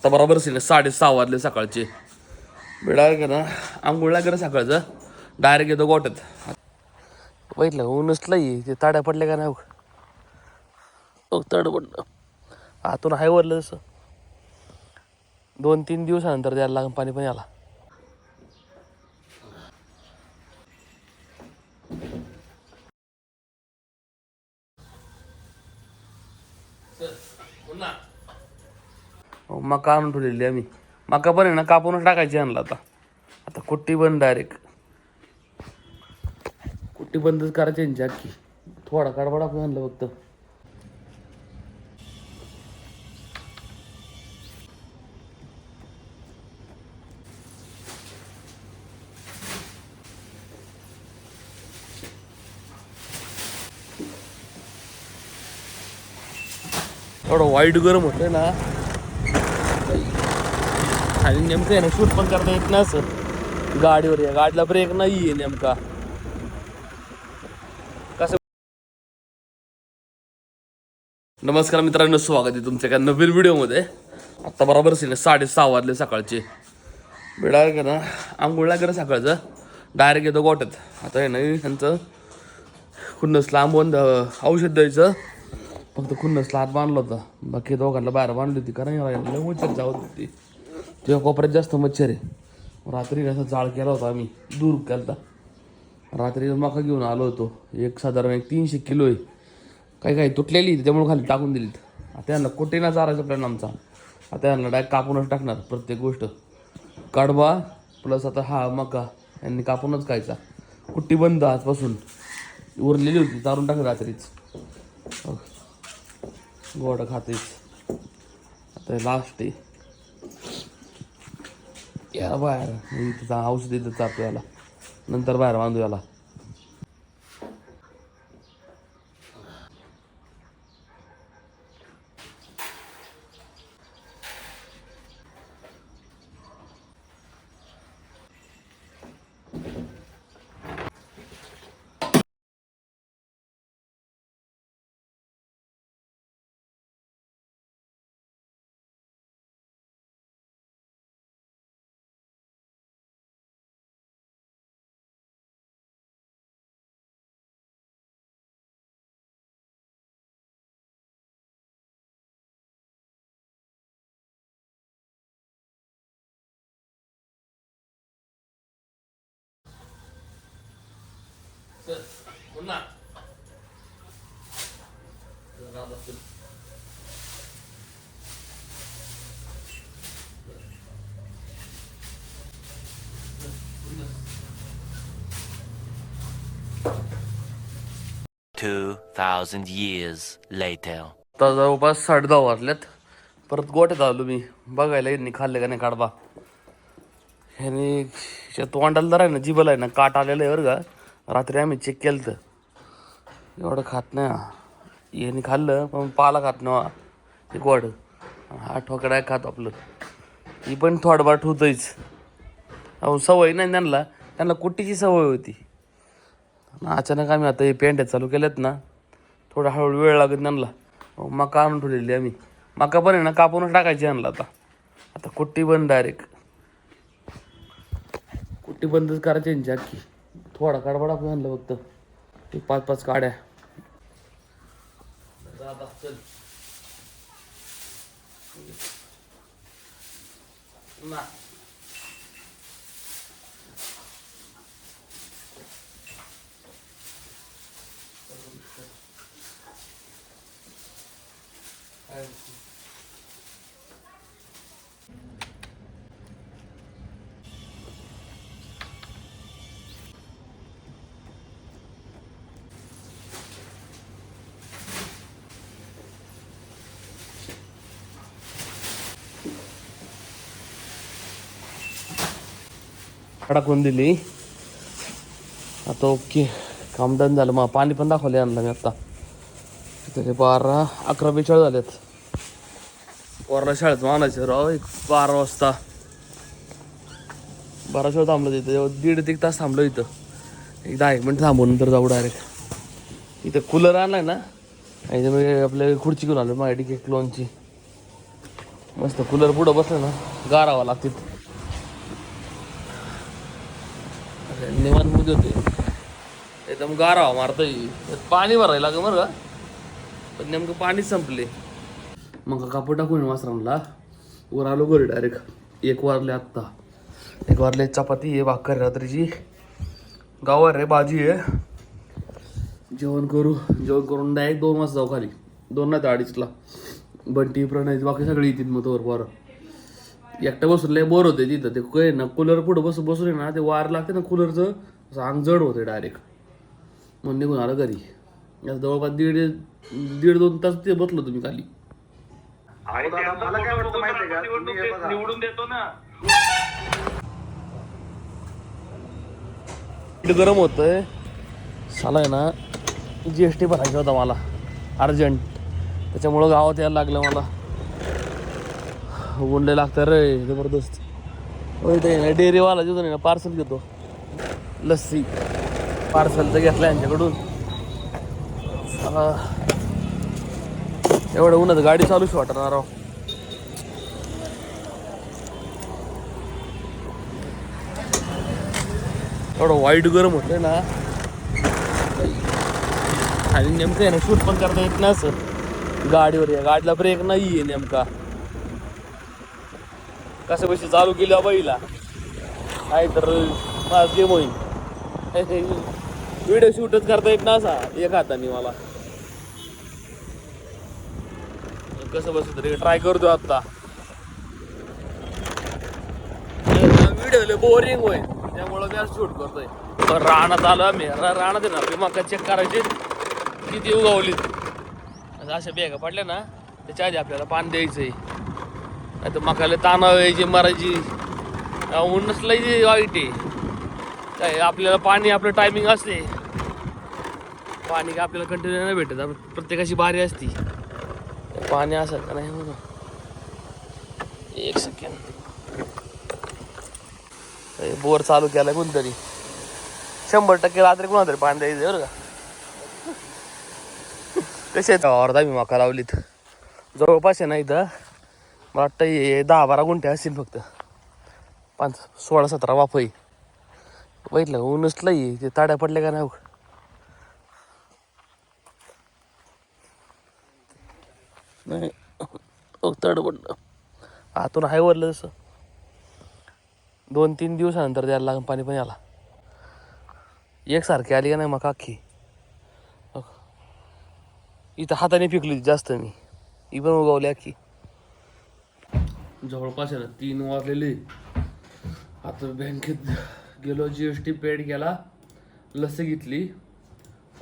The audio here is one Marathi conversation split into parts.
आत्ता बरोबर असेल साडे सहा वाजले सकाळचे. मी करा. आंघोळला करा सकाळचं. डायरेक्ट येतो गोट्यात बघितलं ऊनच लई ते ताड्या पडल्या का नाही हो तड पडलं. आतून हाय वरलं जसं दोन तीन दिवसानंतर द्यायला लागून पाणी पण याला. मका आणून ठेवलेली आम्ही. मका पण आहे ना कापूनच टाकायची आणला आता. आता कुट्टी बंद डायरेक्ट कुट्टी बंदच करायची यांची अख्खी. थोडा कडबड आपण आणलं फक्त. थोडं वाईट गरम होतंय ना. आणि नेमकं आहे ना शूट पण करता येत ना असं. गाडीवर या. गाडीला ब्रेक नाही आहे नेमका. कसं नमस्कार मित्रांनो स्वागत आहे तुमच्या एका नवीन व्हिडिओमध्ये. आत्ता बरोबर ना साडे सहा वाजले सकाळचे. मी का ना? आंघोळला करा सकाळचं. डायरेक्ट येतो गोट्यात आता आहे ना त्यांचं खुन्नस लांबून द- औषध द्यायचं. फक्त खुन्नसला हात बांधला होता. बाकी दोघांना बाहेर बांधली होती कारण याला लय होती. तेव्हा कोपऱ्यात जास्त मच्छर आहे. रात्री असा जाळ केला होता आम्ही दूर केला रात्री मका घेऊन आलो होतो. एक साधारण एक तीनशे किलो आहे. काही काही तुटलेली त्यामुळे खाली टाकून दिलीत. आता यांना कुठे ना चारायचा प्लॅन आमचा. आता यांना डायरेक्ट कापूनच टाकणार प्रत्येक गोष्ट. कडबा प्लस आता हा मका यांनी कापूनच खायचा. कुट्टी बंद आजपासून. उरलेली होती चारून टाक रात्रीच. गोडं खातेच. आता लास्ट आहे. या बाहेर. मी तिथं औषध देत आपल्याला नंतर बाहेर बांधू याला. पुन्हा Two thousand years later. आता जवळपास साडे दहा वाजल्यात परत गोट्यात आलो मी. बघायला यांनी खाल्ले का नाही काढबा. ह्यानी तोंडाला जरा आहे ना जिबल आहे ना काट आलेलं आहे बरं का. रात्री आम्ही चेक केलं तर एवढं खात नाही. याने खाल्लं पण पाला खात नाही ते गोड. हा ठोकडा खात आपलं. ही पण थोडंफार ठेवतोयच अहो सवय नाही त्यांना. त्यांना कुट्टीची सवय होती. अचानक आम्ही आता हे पेंट्या चालू केल्यात ना थोडा हळूहळू वेळ लागत त्यांना. अहो, मका आणून ठेवलेली आम्ही. मका पण आहे ना कापूनच टाकायची आणला आता. आता कुट्टी बंद डायरेक्ट कुट्टी बंदच करायची यांची अख्खी. थोडा कडबड आपण आणलं फक्त. एक पाच पाच काड्या. आता चल. ना दिली. आता ओके काम डन झालं. मग पाणी पण दाखवले आणलं मी आता. तरी बारा अकरा बेचाळ झालेत. बारा शाळेत आणायचं राव एक बारा वाजता. बारा शाळेत थांबलो तिथं. दीड ते एक तास थांबलो इथं. एक दहा एक मिनटं थांबून नंतर जाऊ डायरेक्ट इथं कूलर आणलाय ना आणि मी आपल्या खुर्ची घेऊन आलो माझ्या एक लोनची मस्त कूलर पुढं बसलं ना गारावा लागतील. होते एकदम गारावा मारता येईल पाणी भरायला का बरं का पण नेमकं पाणी संपले मग कापड टाकून वासरांना वर आलो घरी डायरेक्ट एक वारले आत्ता एक वारले चपाती आहे भाकर रात्रीची गावार आहे भाजी आहे जेवण करू जेवण करून डायरेक्ट दोन वाजता जाऊ खाली दोन नाही तर अडीचला बंटी प्रणय बाकी सगळी येतील मग तोवर बरं एकटं बसून लय बोर होते तिथं ते काय ना कूलर पुढं बसून बसून आहे ना ते वार लागते ना कूलरचं असं अंग जड होते डायरेक्ट मग निघून आलं घरी. या जवळपास दीड दीड दोन तास ते बसलो तुम्ही खाली इकडे गरम होतंय. साला आहे ना जी एस टी भरायचा होता मला. अर्जंट त्याच्यामुळं गावात यायला लागलं मला. गुंडे लागतं रे जबरदस्त. होय ते ना डेअरीवाला तिथून आहे ना पार्सल घेतो. लस्सी. पार्सल तर घेतलं यांच्याकडून एवढं उन्हात गाडी चालूच वाटणार राव एवढं वाईट गरम होतंय ना. आणि नेमकं आहे ना शूट पण करता येत नाही असं. गाडीवर या. गाडीला ब्रेक नाही आहे नेमका. कसं पैसे चालू केल्या बाईला? काय तर माझ गेम होईल. व्हिडिओ शूटच करता येत ना असा. एक हाताने मला. कसं बसत तरी ट्राय करतो आता व्हिडिओ बोरिंग होईल त्यामुळं मी आज शूट करतोय. पण आलो आम्ही. रा- रानात आहे ना मका चेक करायची. किती उगवली. अशा बेगा पडल्या ना त्याच्या आधी आपल्याला पाणी द्यायचंय. नाही तर मकाला ताना यायची मरायची ऊनच लई वाईट आहे. आपल्याला पाणी आपलं टायमिंग असते पाणी का आपल्याला कंटिन्यू नाही भेटत प्रत्येकाची बारी असती. पाणी असेल का नाही म्हणून. एक सेकंड बोर चालू केलाय कोणतरी. शंभर टक्के रात्री कोणा तरी पाणी द्यायचं बरं का. कसे अर्धा मी मका लावलीत जवळपास आहे ना इथं. मला वाटतं हे दहा बारा गुंठे असतील फक्त. पाच सोळा सतरा वाफई बघितलं ऊनच लई ते ताड्या पडल्या का नाही हो? नाही. तड पडलं. आतून हाय वरलं जसं दोन तीन दिवसानंतर द्यायला लागून पाणी पण याला. एकसारखी आली का नाही मग अख्खी? इथं हाताने पिकली जास्त मी. ही पण उगवली अख्खी. जवळपास आहे ना तीन वाजलेली. आता बँकेत गेलो जी एस टी पेड केला लस घेतली.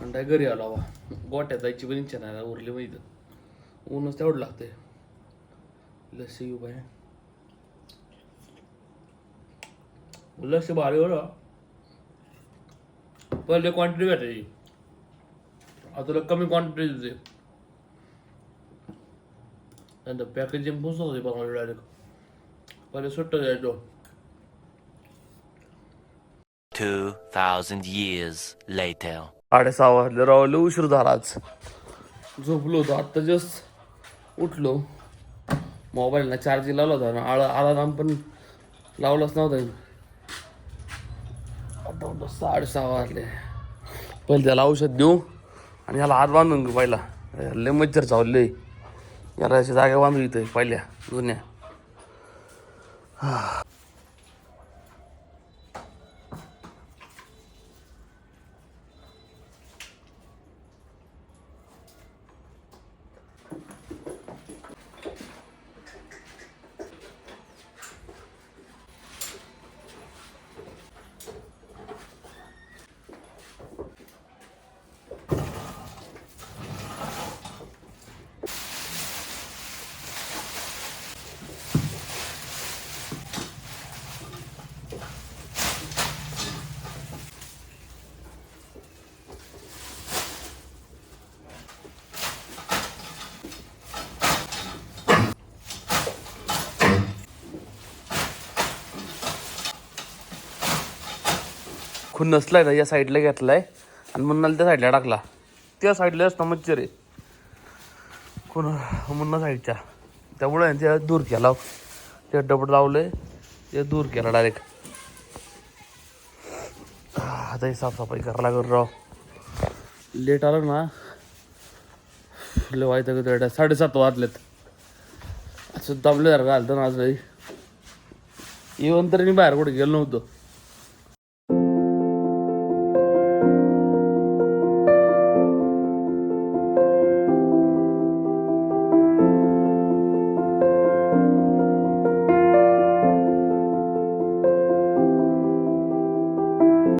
आणि काय घरी आलो बा गोट्यात जायची पण इच्छा नाही उरली मग इथं. ऊनच तेवढं लागते लस्सी घेऊ बाय लस्सी भारी बरं. पहिले क्वांटिटी भेटायची. आता कमी क्वांटिटी देते नंतर पॅकेजिंग पण होते बघा डायरेक्ट पहिले सुट्ट द्यायचो. 2,000 years later. साडेसहा वाजले रावले उशीर झाला आज. झोपलो होतो. आत्ता जस्ट उठलो. मोबाईलला चार्जिंग लावला होता ना. आळा अलाराम पण लावलाच नव्हता. आता उठलो साडेसहा वाजले. पहिले त्याला औषध देऊ आणि याला हात बांधून घेऊ पहिला. लय मच्छर चावले याला अशी जागा बांधू इथं पहिल्या जुन्या. खून नसलाय ना या साईडला घेतलाय. आणि मुन्नाला त्या साईडला टाकला. त्या साईडला असतो मच्छर आहे. खून मुन्ना साईडच्या. त्यामुळे आहे दूर केला. ते डबड लावले ते दूर केला डायरेक्ट आता ही साफसफाई करायला लागेल राव. लेट आलं ना. लय वाईट आहे साडेसात वाजलेत. असं दमले जर घालतं ना आज इव्हन तरी मी बाहेर कुठे गेलो नव्हतो.